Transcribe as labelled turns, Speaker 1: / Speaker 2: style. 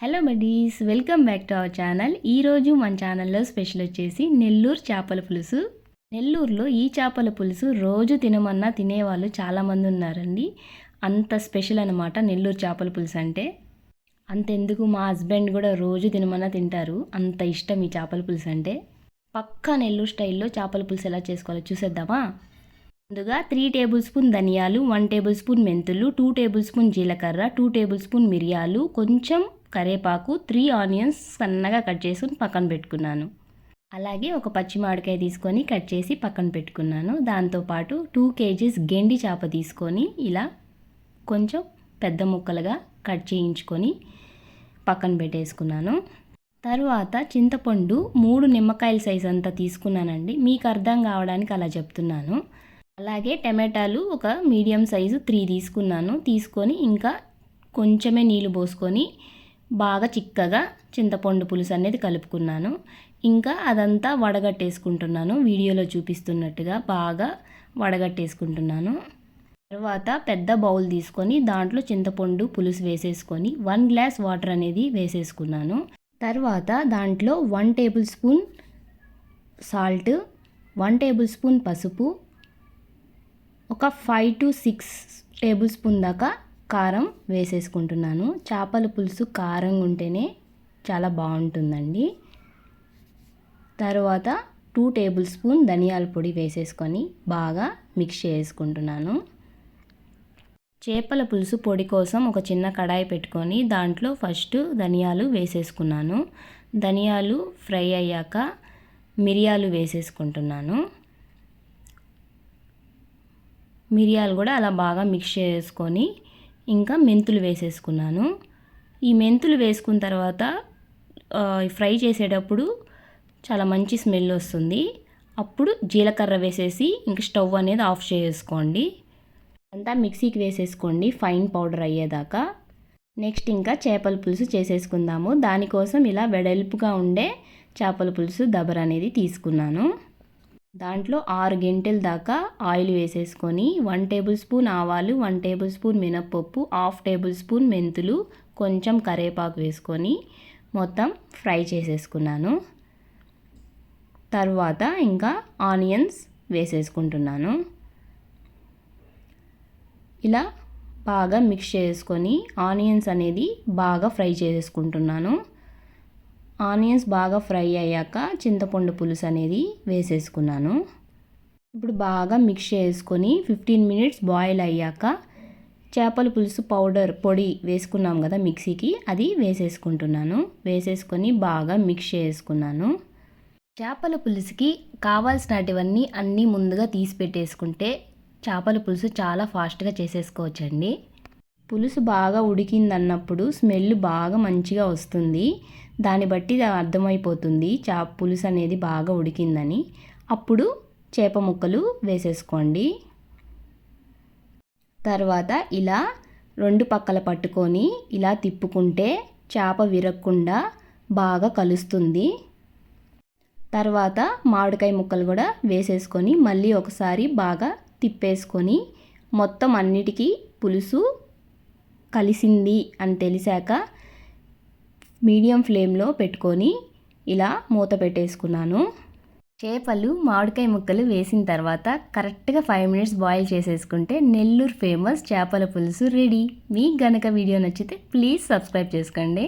Speaker 1: Hello buddies welcome back to our channel ఈరోజు మన ఛానల్లో స్పెషల్ వచ్చేసి నెల్లూరు చేపల పులుసు. నెల్లూరులో ఈ చేపల పులుసు రోజు తినమన్నా తినేవాళ్ళు చాలామంది ఉన్నారండి. అంత స్పెషల్ అనమాట నెల్లూరు చేపల పులుసు అంటే. అంతెందుకు? మా హస్బెండ్ కూడా రోజు తినమన్నా తింటారు. అంత ఇష్టం ఈ చేపల పులుసు అంటే. పక్కా నెల్లూరు స్టైల్లో చేపల పులుసు ఎలా చేసుకోవాలో చూసేద్దామా? ముందుగా త్రీ టేబుల్ స్పూన్ ధనియాలు వన్ టేబుల్ స్పూన్ మెంతులు టూ టేబుల్ స్పూన్ జీలకర్ర టూ టేబుల్ స్పూన్ మిరియాలు కొంచెం కరేపాకు త్రీ ఆనియన్స్ సన్నగా కట్ చేసుకుని పక్కన పెట్టుకున్నాను. అలాగే ఒక పచ్చి మామిడికాయ తీసుకొని కట్ చేసి పక్కన పెట్టుకున్నాను. దాంతోపాటు టూ కేజీస్ గెండి చేప తీసుకొని ఇలా కొంచెం పెద్ద ముక్కలుగా కట్ చేయించుకొని పక్కన పెట్టేసుకున్నాను. తరువాత చింతపండు మూడు నిమ్మకాయల సైజ్ అంతా తీసుకున్నానండి. మీకు అర్థం కావడానికి అలా చెప్తున్నాను. అలాగే టమాటాలు ఒక మీడియం సైజు త్రీ తీసుకున్నాను. తీసుకొని ఇంకా కొంచెమే నీళ్ళు పోసుకొని బాగా చిక్కగా చింతపండు పులుసు అనేది కలుపుకున్నాను. ఇంకా అదంతా వడగట్టేసుకుంటున్నాను. వీడియోలో చూపిస్తున్నట్టుగా బాగా వడగట్టేసుకుంటున్నాను. తర్వాత పెద్ద బౌల్ తీసుకొని దాంట్లో చింతపండు పులుసు వేసేసుకొని వన్ గ్లాస్ వాటర్ అనేది వేసేసుకున్నాను. తర్వాత దాంట్లో one tablespoon salt one tablespoon పసుపు ఒక five to six tablespoon దాకా కారం వేసేసుకుంటున్నాను. చేపల పులుసు కారం ఉంటేనే చాలా బాగుంటుందండి. తర్వాత టూ టేబుల్ స్పూన్ ధనియాల పొడి వేసేసుకొని బాగా మిక్స్ చేసుకుంటున్నాను. చేపల పులుసు పొడి కోసం ఒక చిన్న కడాయి పెట్టుకొని దాంట్లో ఫస్ట్ ధనియాలు వేసేసుకున్నాను. ధనియాలు ఫ్రై అయ్యాక మిరియాలు వేసేసుకుంటున్నాను. మిరియాలు కూడా అలా బాగా మిక్స్ చేసుకొని ఇంకా మెంతులు వేసేసుకున్నాను. ఈ మెంతులు వేసుకున్న తర్వాత ఫ్రై చేసేటప్పుడు చాలా మంచి స్మెల్ వస్తుంది. అప్పుడు జీలకర్ర వేసేసి ఇంక స్టవ్ అనేది ఆఫ్ చేసుకోండి. అంతా మిక్సీకి వేసేసుకోండి ఫైన్ పౌడర్ అయ్యేదాకా. నెక్స్ట్ ఇంకా చేపల పులుసు చేసేసుకుందాము. దానికోసం ఇలా వెడల్పుగా ఉండే చేపల పులుసు దబర అనేది తీసుకున్నాను. దాంట్లో ఆరు గంటల దాకా ఆయిల్ వేసేసుకొని వన్ టేబుల్ స్పూన్ ఆవాలు వన్ టేబుల్ స్పూన్ మినప్పప్పు హాఫ్ టేబుల్ స్పూన్ మెంతులు కొంచెం కరేపాకు వేసుకొని మొత్తం ఫ్రై చేసేసుకున్నాను. తర్వాత ఇంకా ఆనియన్స్ వేసేసుకుంటున్నాను. ఇలా బాగా మిక్స్ చేసుకొని ఆనియన్స్ అనేది బాగా ఫ్రై చేసుకుంటున్నాను ఆనియన్స్ బాగా ఫ్రై అయ్యాక చింతపండు పులుసు అనేది వేసేసుకున్నాను. ఇప్పుడు బాగా మిక్స్ చేసుకొని ఫిఫ్టీన్ మినిట్స్ బాయిల్ అయ్యాక చేపల పులుసు పౌడర్ పొడి వేసుకున్నాం కదా మిక్సీకి అది వేసేసుకుంటున్నాను. వేసేసుకొని బాగా మిక్స్ చేసుకున్నాను. చేపల పులుసుకి కావాల్సినటివన్నీ అన్నీ ముందుగా తీసి పెట్టేసుకుంటే చేపల పులుసు చాలా ఫాస్ట్గా చేసేసుకోవచ్చండి. పులుసు బాగా ఉడికిందన్నప్పుడు స్మెల్ బాగా మంచిగా వస్తుంది. దాన్ని బట్టి అర్థమైపోతుంది చా పులుసు అనేది బాగా ఉడికిందని. అప్పుడు చేప ముక్కలు వేసేసుకోండి. తర్వాత ఇలా రెండు పక్కల పట్టుకొని ఇలా తిప్పుకుంటే చేప విరగకుండా బాగా కలుస్తుంది. తర్వాత మామిడికాయ ముక్కలు కూడా వేసేసుకొని మళ్ళీ ఒకసారి బాగా తిప్పేసుకొని మొత్తం అన్నిటికీ పులుసు కలిసింది అని తెలిసాక మీడియం ఫ్లేమ్లో పెట్టుకొని ఇలా మూత పెట్టేసుకున్నాను. చేపలు మామిడికాయ ముక్కలు వేసిన తర్వాత కరెక్ట్గా ఫైవ్ మినిట్స్ బాయిల్ చేసేసుకుంటే నెల్లూరు ఫేమస్ చేపల పులుసు రెడీ. మీకు గనక వీడియో నచ్చితే ప్లీజ్ సబ్స్క్రైబ్ చేసుకోండి.